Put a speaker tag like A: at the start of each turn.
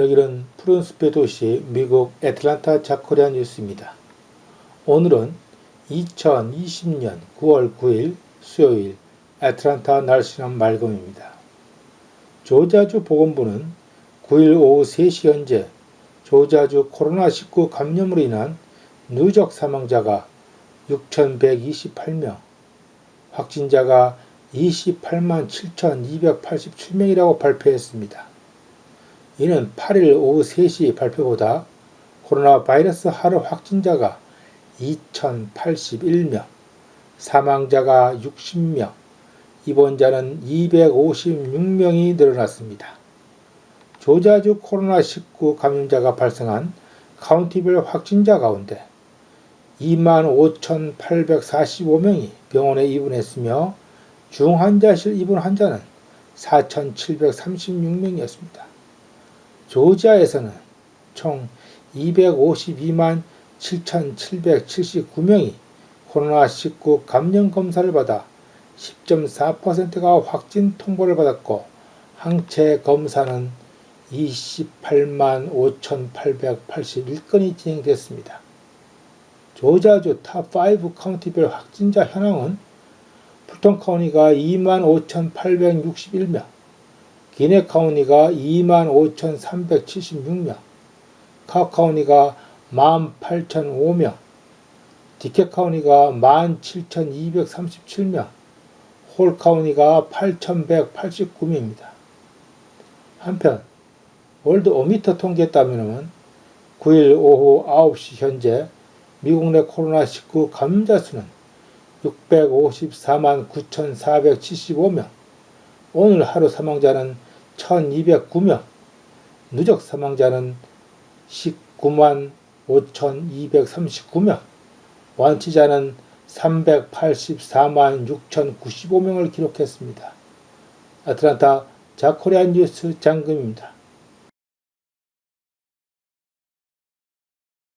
A: 여기는 푸른숲의 도시 미국 애틀란타 자코리아 뉴스입니다. 오늘은 2020년 9월 9일 수요일 애틀란타 날씨는 맑음입니다. 조자주 보건부는 9일 오후 3시 현재 조자주 코로나19 감염으로 인한 누적 사망자가 6,128명, 확진자가 28만 7,287명이라고 발표했습니다. 이는 8일 오후 3시 발표보다 코로나 바이러스 하루 확진자가 2,081명, 사망자가 60명, 입원자는 256명이 늘어났습니다. 조자주 코로나19 감염자가 발생한 카운티별 확진자 가운데 25,845명이 병원에 입원했으며 중환자실 입원 환자는 4,736명이었습니다. 조지아에서는 총 252만 7,779명이 코로나19 감염 검사를 받아 10.4%가 확진 통보를 받았고 항체 검사는 28만 5,881건이 진행됐습니다. 조자주 탑5 카운티별 확진자 현황은 풀턴 카운티가 2만 5,861명, 기네 카운티가 2만 5,376명, 카우 카운티가 18,005명, 디케 카운티가 17,237명, 홀 카운티가 8,189명입니다. 한편 월드 오미터 통계에 따르면 9일 오후 9시 현재 미국 내 코로나19 감염자 수는 654만 9,475명, 오늘 하루 사망자는 1,209명, 누적 사망자는 19만 5,239명, 완치자는 384만 6,095명을 기록했습니다. 아틀란타 자코리안 뉴스 장금입니다.